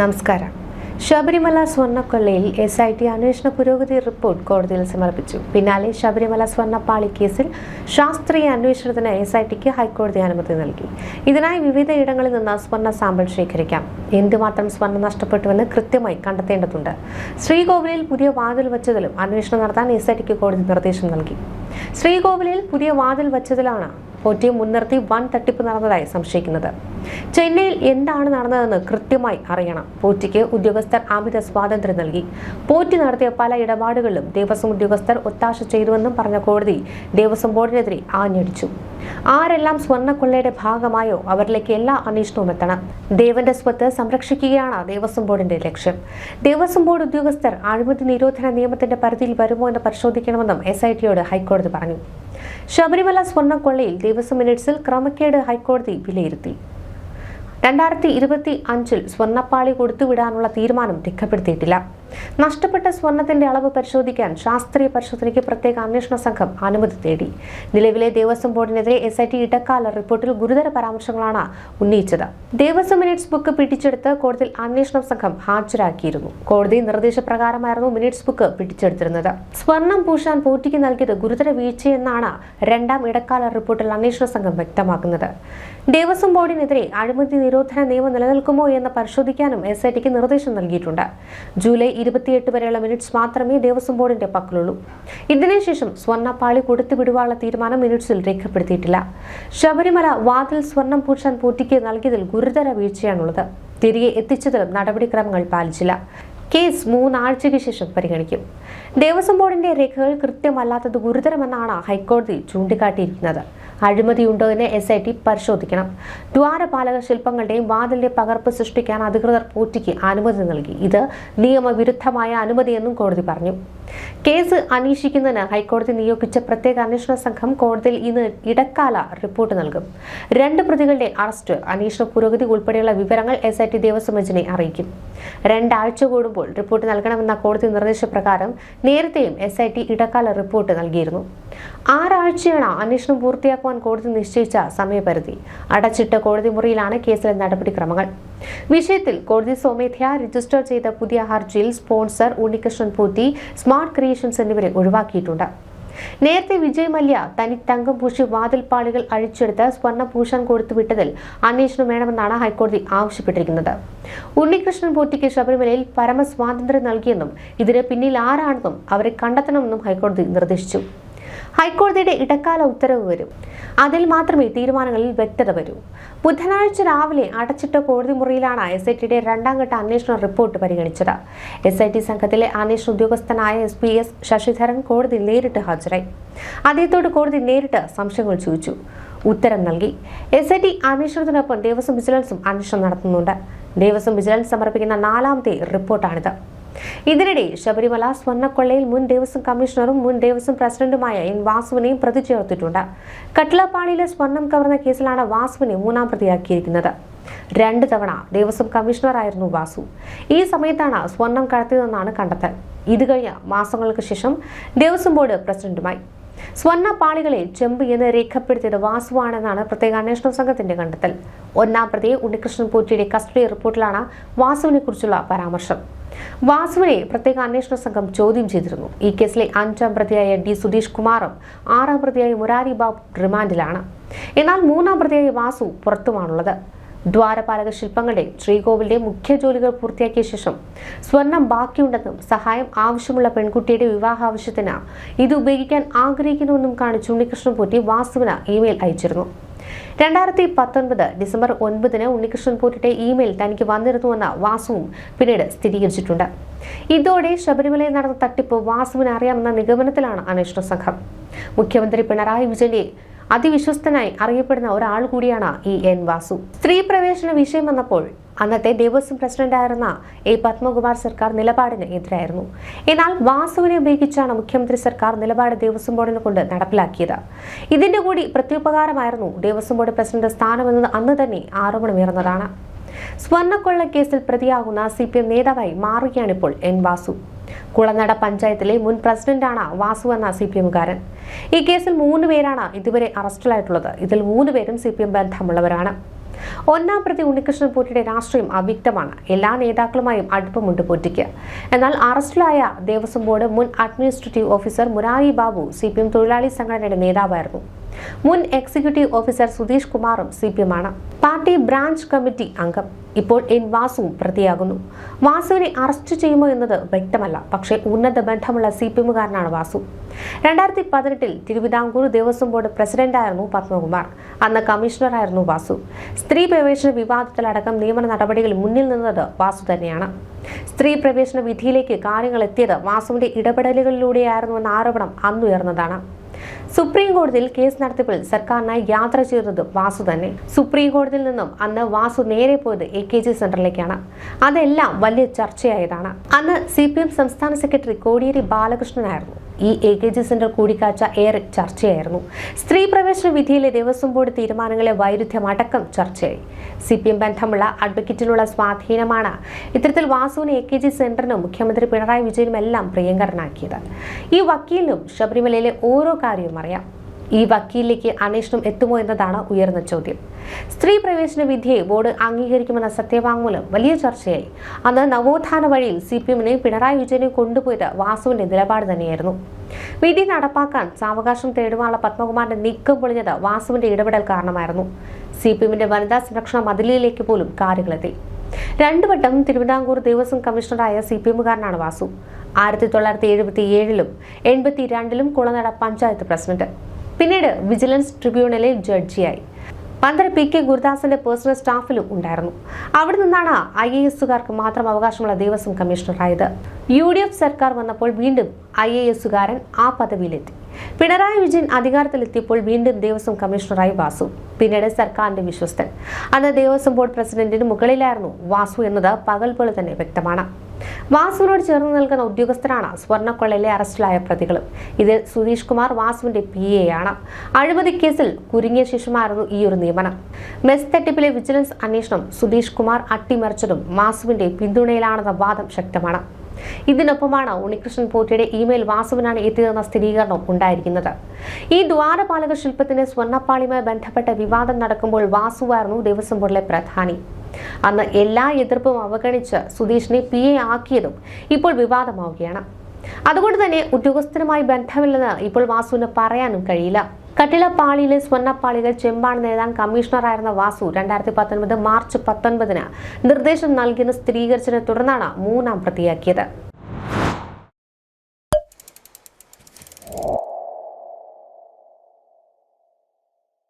നമസ്കാരം. ശബരിമല സ്വർണക്കൊള്ളയിൽ S I T അന്വേഷണ പുരോഗതി റിപ്പോർട്ട് കോടതിയിൽ സമർപ്പിച്ചു. പിന്നാലെ ശബരിമല സ്വർണപ്പാളി കേസിൽ ശാസ്ത്രീയ അന്വേഷണത്തിന് എസ് ഐ ടിക്ക് ഹൈക്കോടതി അനുമതി നൽകി. ഇതിനായി വിവിധ ഇടങ്ങളിൽ നിന്ന് സ്വർണ സാമ്പിൾ ശേഖരിക്കാം. എന്തുമാത്രം സ്വർണം നഷ്ടപ്പെട്ടുവെന്ന് കൃത്യമായി കണ്ടെത്തേണ്ടതുണ്ട്. ശ്രീകോവിലിൽ പുതിയ വാതിൽ വച്ചതിലും അന്വേഷണം നടത്താൻ എസ് ഐ ടിക്ക് കോടതി നിർദ്ദേശം നൽകി. ശ്രീകോവിലിൽ പുതിയ വാതിൽ വച്ചതിലാണ് പോറ്റിയെ മുൻനിർത്തി വൻ തട്ടിപ്പ് നടന്നതായി സംശയിക്കുന്നത്. ചെന്നൈയിൽ എന്താണ് നടന്നതെന്ന് കൃത്യമായി അറിയണം. പോറ്റിക്ക് ഉദ്യോഗസ്ഥർ അമിത സ്വാതന്ത്ര്യം നൽകി. പോറ്റി നടത്തിയ പല ഇടപാടുകളിലും ദേവസ്വം ഉദ്യോഗസ്ഥർ ഒത്താശ ചെയ്തുവെന്നും പറഞ്ഞ കോടതി ദേവസ്വം ബോർഡിനെതിരെ ആഞ്ഞടിച്ചു. ആരെല്ലാം സ്വർണക്കൊള്ളയുടെ ഭാഗമായോ അവരിലേക്ക് എല്ലാ അന്വേഷണവും എത്തണം. ദേവന്റെ സ്വത്ത് സംരക്ഷിക്കുകയാണ് ദേവസ്വം ബോർഡിന്റെ ലക്ഷ്യം. ദേവസ്വം ബോർഡ് ഉദ്യോഗസ്ഥർ അഴിമതി നിരോധന നിയമത്തിന്റെ പരിധിയിൽ വരുമോ എന്ന് പരിശോധിക്കണമെന്നും എസ് ഐ ടിയോട് ഹൈക്കോടതി പറഞ്ഞു. ശബരിമല സ്വർണക്കൊള്ളയിൽ ദേവസ്വം മിനിറ്റ്സിൽ ക്രമക്കേട് ഹൈക്കോടതി വിലയിരുത്തി. രണ്ടായിരത്തി ഇരുപത്തി അഞ്ചിൽ സ്വർണപ്പാളി കൊടുത്തുവിടാനുള്ള തീരുമാനം രേഖപ്പെടുത്തിയിട്ടില്ല. നഷ്ടപ്പെട്ട സ്വർണത്തിന്റെ അളവ് പരിശോധിക്കാൻ ശാസ്ത്രീയ പരിശോധനയ്ക്ക് പ്രത്യേക അന്വേഷണ സംഘം അനുമതി തേടി. നിലവിലെ ദേവസ്വം ബോർഡിനെതിരെ എസ് ഐ ടി ഇടക്കാല റിപ്പോർട്ടിൽ ഗുരുതര പരാമർശങ്ങളാണ് ഉന്നയിച്ചത്. ദേവസ്വം മിനിറ്റ്സ് ബുക്ക് പിടിച്ചെടുത്ത് കോടതിയിൽ അന്വേഷണ സംഘം ഹാജരാക്കിയിരുന്നു. കോടതി നിർദ്ദേശപ്രകാരമായിരുന്നു മിനിറ്റ്സ് ബുക്ക് പിടിച്ചെടുത്തിരുന്നത്. സ്വർണം പൂശാൻ പോറ്റിക്ക് നൽകിയത് ഗുരുതര വീഴ്ചയെന്നാണ് രണ്ടാം ഇടക്കാല റിപ്പോർട്ടിൽ അന്വേഷണ സംഘം വ്യക്തമാക്കുന്നത്. ദേവസ്വം ബോർഡിനെതിരെ അഴിമതി നിരോധന നിയമം നിലനിൽക്കുമോ എന്ന് പരിശോധിക്കാനും എസ് ഐ ടിക്ക് നിർദ്ദേശം നൽകിയിട്ടുണ്ട്. ജൂലൈ ഇരുപത്തിയെട്ട് വരെയുള്ള മിനിറ്റ്സ് മാത്രമേ ദേവസ്വം ബോർഡിന്റെ പക്കലുള്ളൂ. ഇതിനുശേഷം സ്വർണപ്പാളി കൊടുത്തുവിടുവാനുള്ള തീരുമാനം മിനിറ്റ്സിൽ രേഖപ്പെടുത്തിയിട്ടില്ല. ശബരിമല വാതിൽ സ്വർണം പൂശാൻ പൂറ്റിക്ക് നൽകിയതിൽ ഗുരുതര വീഴ്ചയാണുള്ളത്. തിരികെ എത്തിച്ചതിലും നടപടിക്രമങ്ങൾ പാലിച്ചില്ല. കേസ് മൂന്നാഴ്ചയ്ക്ക് ശേഷം പരിഗണിക്കും. ദേവസ്വം ബോർഡിന്റെ രേഖകൾ കൃത്യമല്ലാത്തത് ഗുരുതരമെന്നാണ് ഹൈക്കോടതി ചൂണ്ടിക്കാട്ടിയിരിക്കുന്നത്. അഴിമതിയുണ്ടോ എന്ന് എസ് ഐ ടി പരിശോധിക്കണം. ദ്വാരപാലക ശില്പങ്ങളുടെയും വാതിലിന്റെ പകർപ്പ് സൃഷ്ടിക്കാൻ അധികൃതർ പൂറ്റിക്ക് അനുമതി നൽകി. ഇത് നിയമവിരുദ്ധമായ അനുമതിയെന്നും കോടതി പറഞ്ഞു. കേസ് അന്വേഷിക്കുന്നതിന് ഹൈക്കോടതി നിയോഗിച്ച പ്രത്യേക അന്വേഷണ സംഘം കോടതിയിൽ ഇന്ന് ഇടക്കാല റിപ്പോർട്ട് നൽകും. രണ്ട് പ്രതികളുടെ അറസ്റ്റ് അന്വേഷണ പുരോഗതി ഉൾപ്പെടെയുള്ള വിവരങ്ങൾ എസ് ഐ ടി ദേവസ്വം ബെഞ്ചിനെ അറിയിക്കും. രണ്ടാഴ്ച കൂടുമ്പോൾ റിപ്പോർട്ട് നൽകണമെന്ന കോടതി നിർദ്ദേശപ്രകാരം നേരത്തെയും എസ് ഐ ടി ഇടക്കാല റിപ്പോർട്ട് നൽകിയിരുന്നു. ആറാഴ്ചയാണ് അന്വേഷണം പൂർത്തിയാക്കുവാൻ കോടതി നിശ്ചയിച്ച സമയപരിധി. അടച്ചിട്ട കോടതി മുറിയിലാണ് കേസിലെ നടപടിക്രമങ്ങൾ വിഷയത്തിൽ കോടതി സ്വമേധയാ രജിസ്റ്റർ ചെയ്ത പുതിയ ഹർജിയിൽ sponsor Unnikrishnan Potti smart creations എന്നിവരെ ഒഴിവാക്കിയിട്ടുണ്ട്. നേരത്തെ വിജയ് മല്യ തനി തങ്കം പൂശി വാതിൽപ്പാളികൾ അഴിച്ചെടുത്ത് സ്വർണ പൂശാൻ കൊടുത്തുവിട്ടതിൽ അന്വേഷണം വേണമെന്നാണ് ഹൈക്കോടതി ആവശ്യപ്പെട്ടിരിക്കുന്നത്. ഉണ്ണികൃഷ്ണൻ പൂറ്റിക്ക് ശബരിമലയിൽ പരമസ്വാതന്ത്ര്യം നൽകിയെന്നും ഇതിന് പിന്നിൽ ആരാണെന്നും അവരെ കണ്ടെത്തണമെന്നും ഹൈക്കോടതി നിർദ്ദേശിച്ചു. ഹൈക്കോടതിയുടെ ഇടക്കാല ഉത്തരവ് വരും. അതിൽ മാത്രമേ തീരുമാനങ്ങളിൽ വ്യക്തത വരൂ. ബുധനാഴ്ച രാവിലെ അടച്ചിട്ട കോടതി മുറിയിലാണ് എസ് ഐ ടിയുടെ രണ്ടാം ഘട്ട അന്വേഷണ റിപ്പോർട്ട് പരിഗണിച്ചത്. എസ് ഐ ടി സംഘത്തിലെ അന്വേഷണ ഉദ്യോഗസ്ഥനായ എസ് പി എസ് ശശിധരൻ കോടതി നേരിട്ട് ഹാജരായി. അദ്ദേഹത്തോട് കോടതി നേരിട്ട് സംശയങ്ങൾ ചോദിച്ചു. ഉത്തരം നൽകി. എസ് ഐ ടി അന്വേഷണത്തിനൊപ്പം ദേവസ്വം വിജിലൻസും അന്വേഷണം നടത്തുന്നുണ്ട്. ദേവസ്വം വിജിലൻസ് സമർപ്പിക്കുന്ന നാലാമത്തെ റിപ്പോർട്ടാണിത്. ഇതിനിടെ ശബരിമല സ്വർണക്കൊള്ളയിൽ മുൻ ദേവസ്വം കമ്മീഷണറും മുൻ ദേവസ്വം പ്രസിഡന്റുമായ എൻ വാസുവിനെയും പ്രതി ചേർത്തിട്ടുണ്ട് കട്ടിലപ്പാളിയിലെ സ്വർണം കവർന്ന കേസിലാണ് വാസുവിനെ മൂന്നാം പ്രതിയാക്കിയിരിക്കുന്നത്. രണ്ട് തവണ ദേവസ്വം കമ്മീഷണറായിരുന്നു വാസു. ഈ സമയത്താണ് സ്വർണം കടത്തിയതെന്നാണ് കണ്ടെത്തൽ. ഇത് കഴിഞ്ഞ മാസങ്ങൾക്ക് ശേഷം ദേവസ്വം ബോർഡ് പ്രസിഡന്റുമായി. സ്വർണ പാളികളെ ചെമ്പ് എന്ന് രേഖപ്പെടുത്തിയത് വാസുവാണെന്നാണ് പ്രത്യേക അന്വേഷണ സംഘത്തിന്റെ കണ്ടെത്തൽ. ഒന്നാം പ്രതി ഉണ്ണികൃഷ്ണൻ പൂറ്റിയുടെ കസ്റ്റഡി റിപ്പോർട്ടിലാണ് വാസുവിനെ കുറിച്ചുള്ള പരാമർശം. വാസുവിനെ പ്രത്യേക അന്വേഷണ സംഘം ചോദ്യം ചെയ്തിരുന്നു. ഈ കേസിലെ അഞ്ചാം പ്രതിയായ ഡി സുധീഷ് കുമാറും ആറാം പ്രതിയായ മുരാരി ബാബു റിമാൻഡിലാണ്. എന്നാൽ മൂന്നാം പ്രതിയായ വാസു പുറത്തുമാണുള്ളത്. ദ്വാരപാലക ശില്പങ്ങളുടെ ശ്രീകോവിലിന്റെ മുഖ്യ ജോലികൾ പൂർത്തിയാക്കിയ ശേഷം സ്വർണം ബാക്കിയുണ്ടെന്നും സഹായം ആവശ്യമുള്ള പെൺകുട്ടിയുടെ വിവാഹാവശ്യത്തിന് ഇത് ഉപയോഗിക്കാൻ ആഗ്രഹിക്കുന്നുവെന്നും കാണിച്ച് ഉണ്ണികൃഷ്ണൻ പൂറ്റി വാസുവിന് ഇമെയിൽ അയച്ചിരുന്നു. രണ്ടായിരത്തി പത്തൊൻപത് ഡിസംബർ ഒൻപതിന് ഉണ്ണികൃഷ്ണൻ പോറ്റിയുടെ ഇമെയിൽ തനിക്ക് വന്നിരുന്നുവെന്ന വാസുവും പിന്നീട് സ്ഥിരീകരിച്ചിട്ടുണ്ട്. ഇതോടെ ശബരിമലയിൽ നടന്ന തട്ടിപ്പ് വാസുവിന് അറിയാമെന്ന നിഗമനത്തിലാണ് അന്വേഷണ സംഘം. മുഖ്യമന്ത്രി പിണറായി വിജയന്റെ അതിവിശ്വസ്തനായി അറിയപ്പെടുന്ന ഒരാൾ കൂടിയാണ് ഈ എൻ വാസു. സ്ത്രീ പ്രവേശന വിഷയം വന്നപ്പോൾ അന്നത്തെ ദേവസ്വം പ്രസിഡന്റായിരുന്ന എ പത്മകുമാർ സർക്കാർ നിലപാടിന് എതിരായിരുന്നു. എന്നാൽ വാസുവിനെ ഉപയോഗിച്ചാണ് മുഖ്യമന്ത്രി സർക്കാർ നിലപാട് ദേവസ്വം ബോർഡിനെ കൊണ്ട് നടപ്പിലാക്കിയത്. ഇതിന്റെ കൂടി പ്രത്യുപകാരമായിരുന്നു ദേവസ്വം ബോർഡ് പ്രസിഡന്റ് സ്ഥാനമെന്നത് അന്ന് തന്നെ ആരോപണമുയർന്നതാണ്. സ്വർണക്കൊള്ള കേസിൽ പ്രതിയാകുന്ന സി പി എം നേതാവായി മാറുകയാണിപ്പോൾ എൻ വാസു. കുളനട പഞ്ചായത്തിലെ മുൻ പ്രസിഡന്റാണ് വാസു എന്ന സി പി എമ്മുകാരൻ. ഈ കേസിൽ മൂന്ന് പേരാണ് ഇതുവരെ അറസ്റ്റിലായിട്ടുള്ളത്. ഇതിൽ മൂന്ന് പേരും സി പി എം ബന്ധമുള്ളവരാണ്. ഒന്നാം പ്രതി ഉണ്ണികൃഷ്ണൻ പോറ്റിയുടെ രാഷ്ട്രീയം അവ്യക്തമാണ്. എല്ലാ നേതാക്കളുമായും അടുപ്പമുണ്ട് പോറ്റിക്ക്. എന്നാൽ അറസ്റ്റിലായ ദേവസ്വം ബോർഡ് മുൻ administrative officer Murari Babu C P M തൊഴിലാളി സംഘടനയുടെ നേതാവായിരുന്നു. മുൻ എക്സിക്യൂട്ടീവ് ഓഫീസർ സുധീഷ് കുമാറും സി പി എമ്മാണ്. പാർട്ടി ബ്രാഞ്ച് കമ്മിറ്റി അംഗം. ഇപ്പോൾ എൻ വാസുവും പ്രതിയാകുന്നു. വാസുവിനെ അറസ്റ്റ് ചെയ്യുമോ എന്നത് വ്യക്തമല്ല. പക്ഷേ ഉന്നത ബന്ധമുള്ള സി പി എമ്മുകാരനാണ് വാസു. രണ്ടായിരത്തി പതിനെട്ടിൽ തിരുവിതാംകൂർ ദേവസ്വം ബോർഡ് പ്രസിഡന്റായിരുന്നു പത്മകുമാർ. അന്ന് കമ്മീഷണറായിരുന്നു വാസു. സ്ത്രീ പ്രവേശന വിവാദത്തിലടക്കം നിയമന നടപടികൾ മുന്നിൽ നിന്നത് വാസു തന്നെയാണ്. സ്ത്രീ പ്രവേശന വിധിയിലേക്ക് കാര്യങ്ങൾ എത്തിയത് വാസുവിന്റെ ഇടപെടലുകളിലൂടെയായിരുന്നുവെന്ന ആരോപണം അന്നുയർന്നതാണ്. സുപ്രീം കോടതിയിൽ കേസ് നടത്തിപ്പിൽ സർക്കാരിനായി യാത്ര ചെയ്തത് വാസു തന്നെ. സുപ്രീം കോടതിയിൽ നിന്നും അന്ന് വാസു നേരെ പോയത് എ കെ ജി സെന്ററിലേക്കാണ്. അതെല്ലാം വലിയ ചർച്ചയായതാണ്. അന്ന് സി പി എം സംസ്ഥാന സെക്രട്ടറി കോടിയേരി ബാലകൃഷ്ണനായിരുന്നു. ഈ എ കെ ജി സെന്റർ കൂടിക്കാഴ്ച ഏറെ ചർച്ചയായിരുന്നു. സ്ത്രീ പ്രവേശന വിധിയിലെ ദേവസ്വം ബോർഡ് തീരുമാനങ്ങളെ വൈരുദ്ധ്യം അടക്കം ചർച്ചയായി. സി പി എം ബന്ധമുള്ള അഡ്വക്കേറ്റിനുള്ള സ്വാധീനമാണ് ഇത്തരത്തിൽ വാസുവിന് എ കെ ജി സെന്ററിനും മുഖ്യമന്ത്രി പിണറായി വിജയനും എല്ലാം പ്രിയങ്കരനാക്കിയത്. ഈ വക്കീലിനും ശബരിമലയിലെ ഓരോ കാര്യവും അറിയാം ഈ വക്കീലിലേക്ക് അന്വേഷണം എത്തുമോ എന്നതാണ് ഉയർന്ന ചോദ്യം. സ്ത്രീ പ്രവേശന വിധിയെ ബോർഡ് അംഗീകരിക്കുമെന്ന സത്യവാങ്മൂലം വലിയ ചർച്ചയായി. അന്ന് നവോത്ഥാന വഴിയിൽ സി പി എമ്മിനെ പിണറായി വിജയനെ കൊണ്ടുപോയത് വാസുവിന്റെ നിലപാട് തന്നെയായിരുന്നു. വിധി നടപ്പാക്കാൻ സാവകാശം തേടുവാനുള്ള പത്മകുമാറിന്റെ നീക്കം പൊളിഞ്ഞത് വാസുവിന്റെ ഇടപെടൽ കാരണമായിരുന്നു. സി പി എമ്മിന്റെ വനിതാ സംരക്ഷണ മതിലിലേക്ക് പോലും കാര്യങ്ങളെത്തി രണ്ടു വട്ടം തിരുവിതാംകൂർ ദേവസ്വം കമ്മീഷണറായ സി പി എമ്മുകാരനാണ് വാസു. ആയിരത്തി തൊള്ളായിരത്തി എഴുപത്തി ഏഴിലും എൺപത്തി രണ്ടിലും കുളനട പഞ്ചായത്ത് പ്രസിഡന്റ്. പിന്നീട് വിജിലൻസ് ട്രിബ്യൂണലിൽ ജഡ്ജിയായി. മന്ത്രി പി കെ ഗുരുദാസിന്റെ പേഴ്സണൽ സ്റ്റാഫിലും ഉണ്ടായിരുന്നു. അവിടെ നിന്നാണ് ഐ എ എസുകാർക്ക് മാത്രം അവകാശമുള്ള ദേവസ്വം കമ്മീഷണറായത്. യു ഡി എഫ് സർക്കാർ വന്നപ്പോൾ വീണ്ടും ഐ എ എസുകാരൻ ആ പദവിയിലെത്തി. പിണറായി വിജയൻ അധികാരത്തിലെത്തിയപ്പോൾ വീണ്ടും ദേവസ്വം കമ്മീഷണറായി വാസു. പിന്നീട് സർക്കാരിന്റെ വിശ്വസ്തൻ. അന്ന് ദേവസ്വം ബോർഡ് പ്രസിഡന്റിന് മുകളിലായിരുന്നു വാസു എന്നത് പകൽ പോലെ തന്നെ വ്യക്തമാണ്. വാസുവിനോട് ചേർന്ന് നിൽക്കുന്ന ഉദ്യോഗസ്ഥരാണ് സ്വർണക്കൊള്ളയിലെ അറസ്റ്റിലായ പ്രതികളും. ഇതിൽ സുധീഷ് കുമാർ വാസുവിന്റെ പി എ ആണ്. അഴിമതി കേസിൽ കുരുങ്ങിയ ശേഷമായിരുന്നു ഈ ഒരു നിയമനം. മെസ് തട്ടിപ്പിലെ വിജിലൻസ് അന്വേഷണം സുധീഷ് കുമാർ അട്ടിമറിച്ചതും വാസുവിന്റെ പിന്തുണയിലാണെന്ന വാദം ശക്തമാണ്. ഇതിനൊപ്പമാണ് ഉണ്ണികൃഷ്ണൻ പോറ്റിയുടെ ഇമെയിൽ വാസുവിനാണ് എത്തിയതെന്ന സ്ഥിരീകരണം ഉണ്ടായിരിക്കുന്നത്. ഈ ദ്വാരപാലക ശില്പത്തിന്റെ സ്വർണപ്പാളിയുമായി ബന്ധപ്പെട്ട വിവാദം നടക്കുമ്പോൾ വാസുവായിരുന്നു ദേവസ്വം ബോർഡിലെ പ്രധാനി. അന്ന് എല്ലാ എതിർപ്പും അവഗണിച്ച് സുധീഷിനെ പി എ ആക്കിയതും ഇപ്പോൾ വിവാദമാവുകയാണ്. അതുകൊണ്ട് തന്നെ ഉദ്യോഗസ്ഥരുമായി ബന്ധമില്ലെന്ന് ഇപ്പോൾ വാസുവിന് പറയാനും കഴിയില്ല. കട്ടിളപ്പാളിയിലെ സ്വർണപ്പാളികൾ ചെമ്പാണെന്ന് എഴുതാൻ കമ്മീഷണറായിരുന്ന വാസു രണ്ടായിരത്തി പത്തൊൻപത് മാർച്ച് പത്തൊൻപതിന് നിർദ്ദേശം നൽകിയെന്ന് സ്ഥിരീകരിച്ചതിനെ തുടർന്നാണ് മൂന്നാം പ്രതിയാക്കിയത്.